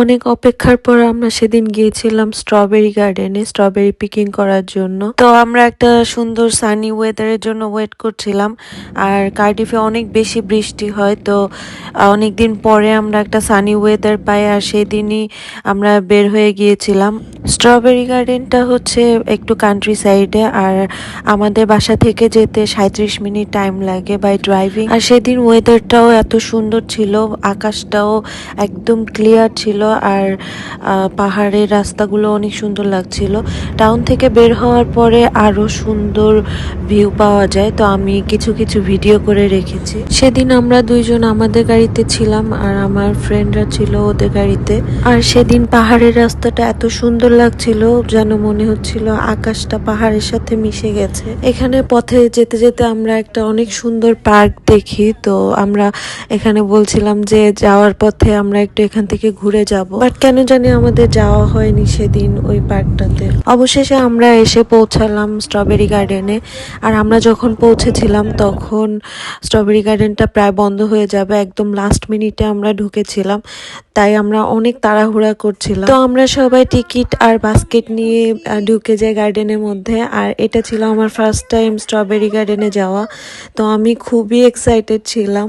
অনেক অপেক্ষার পর আমরা সেদিন গিয়েছিলাম স্ট্রবেরি গার্ডেনে স্ট্রবেরি পিকিং করার জন্য। তো আমরা একটা সুন্দর সানি ওয়েদারের জন্য ওয়েট করছিলাম। আর কার্ডিফে অনেক বেশি বৃষ্টি হয়, তো অনেক দিন পরে আমরা একটা সানি ওয়েদার পাই আর সেদিনই আমরা বের হয়ে গিয়েছিলাম। স্ট্রবেরি গার্ডেনটা হচ্ছে একটু কান্ট্রি সাইডে আর আমাদের বাসা থেকে যেতে সাঁত্রিশ মিনিট টাইম লাগে বাই ড্রাইভিং আর সেদিন ওয়েদারটাও এত সুন্দর ছিল, আকাশটাও একদম ক্লিয়ার ছিল। আর পাহাড়ের রাস্তাগুলো অনেক সুন্দর লাগছিল। টাউন থেকে বের হওয়ার পরে আরও সুন্দর ভিউ পাওয়া যায়, তো আমি কিছু কিছু ভিডিও করে রেখেছি। সেদিন আমরা দুইজন আমাদের গাড়িতে ছিলাম আর আমার ফ্রেন্ডরা ছিল ওদের গাড়িতে। আর সেদিন পাহাড়ের রাস্তাটা এত সুন্দর লাগছিল, যেন মনে হচ্ছিল আকাশটা পাহাড়ের সাথে মিশে গেছে। এখানে পথে যেতে যেতে আমরা একটা অনেক সুন্দর পার্ক দেখি, তো আমরা এখানে বলছিলাম যে যাওয়ার পথে আমরা একটু এখান থেকে ঘুরে যাব। বাট কেন জানি আমাদের যাওয়া হয়নি সেদিন ওই পার্কটাতে অবশেষে আমরা এসে পৌঁছালাম স্ট্রবেরি গার্ডেনে আর আমরা যখন পৌঁছেছিলাম তখন স্ট্রবেরি গার্ডেনটা প্রায় বন্ধ হয়ে যাবে। একদম লাস্ট মিনিটে আমরা ঢুকেছিলাম। তাই আমরা অনেক তাড়াহুড়া করছিলাম। তো আমরা সবাই টিকিট আর বাস্কেট নিয়ে ঢুকে যাই গার্ডেনের মধ্যে। আর এটা ছিল আমার ফার্স্ট টাইম স্ট্রবেরি গার্ডেনে যাওয়া। তো আমি খুবই এক্সাইটেড ছিলাম।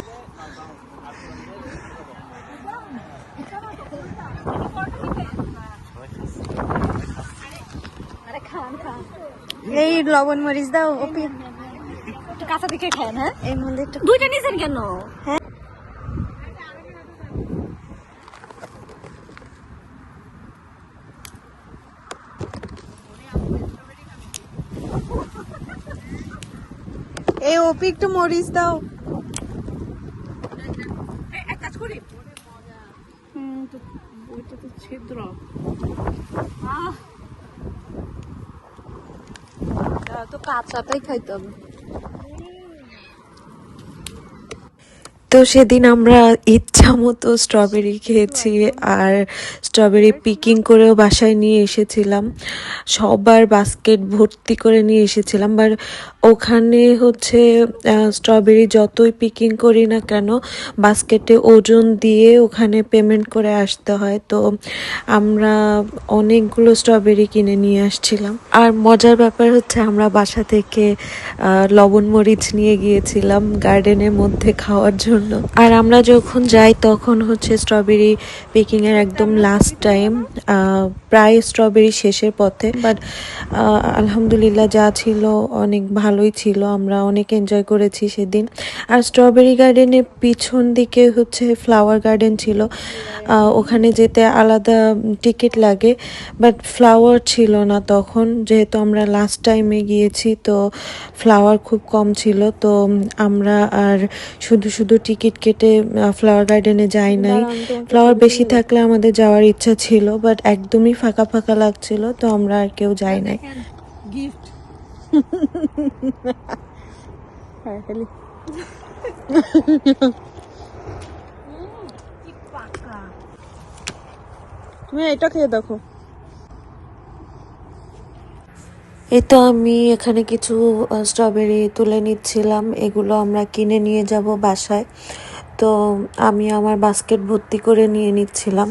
এই লবণ মরিচ দাও ওপি একটু কাঁচা দিকে খান হ্যাঁ? এর মধ্যে একটু দুইটা নিছেন কেন? হ্যাঁ। এই ওপি একটু মরিচ দাও। এক কাজ করি। ওইটা তো ছিদ্র। তো কাঁচাটাই খাইতে হবে। তো সেদিন আমরা ইচ্ছা মতো স্ট্রবেরি খেয়েছি আর স্ট্রবেরি পিকিং করেও বাসায় নিয়ে এসেছিলাম। সবার বাস্কেট ভর্তি করে নিয়ে এসেছিলাম। বাট ওখানে হচ্ছে স্ট্রবেরি যতই পিকিং করি না কেন বাস্কেটে ওজন দিয়ে ওখানে পেমেন্ট করে আসতে হয়। তো আমরা অনেকগুলো স্ট্রবেরি কিনে নিয়ে আসছিলাম। আর মজার ব্যাপার হচ্ছে আমরা বাসা থেকে লবণ মরিচ নিয়ে গিয়েছিলাম। গার্ডেনের মধ্যে খাওয়ার জন্য। আর আমরা যখন যাই তখন হচ্ছে স্ট্রবেরি পিকিং এর একদম লাস্ট টাইম প্রায় স্ট্রবেরি শেষের পথে। বাট আলহামদুলিল্লাহ যা ছিল অনেক ভালোই ছিল। আমরা অনেক এনজয় করেছি সেদিন। আর স্ট্রবেরি গার্ডেনের পিছন দিকে হচ্ছে ফ্লাওয়ার গার্ডেন ছিল। ওখানে যেতে আলাদা টিকিট লাগে। বাট ফ্লাওয়ার ছিল না তখন। যেহেতু আমরা লাস্ট টাইমে গিয়েছি, তো ফ্লাওয়ার খুব কম ছিল। তো আমরা আর শুধু শুধু টিকিট কেটে ফ্লাওয়ার গার্ডেনে যাই নাই। ফ্লাওয়ার বেশি থাকলে আমাদের যাওয়ার ইচ্ছা ছিল বাট একদমই ফাঁকা ফাঁকা লাগছিল তো আমরা আর কেউ যাই নাই। গিফট হ্যাঁ তুমি এটা খেয়ে দেখো। এই তো আমি এখানে কিছু স্ট্রবেরি তুলে নিচ্ছিলাম। এগুলো আমরা কিনে নিয়ে যাব বাসায়। তো আমি আমার বাস্কেট ভর্তি করে নিয়ে নিচ্ছিলাম।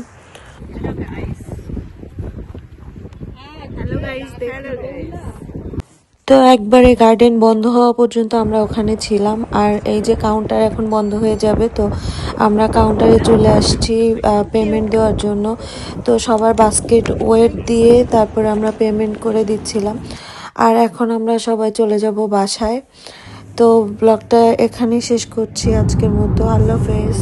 হ্যালো গাইস তো একবারে গার্ডেন বন্ধ হওয়া পর্যন্ত আমরা ওখানে ছিলাম। আর এই যে কাউন্টার এখন বন্ধ হয়ে যাবে, তো আমরা কাউন্টারে চলে আসছি পেমেন্ট দেওয়ার জন্য। তো সবার বাস্কেট ওয়েট দিয়ে তারপর আমরা পেমেন্ট করে দিচ্ছিলাম। আর এখন আমরা সবাই চলে যাব বাসায়। তো ব্লগটা এখানেই শেষ করছি আজকের মতো। আল্লাহ হাফেজ।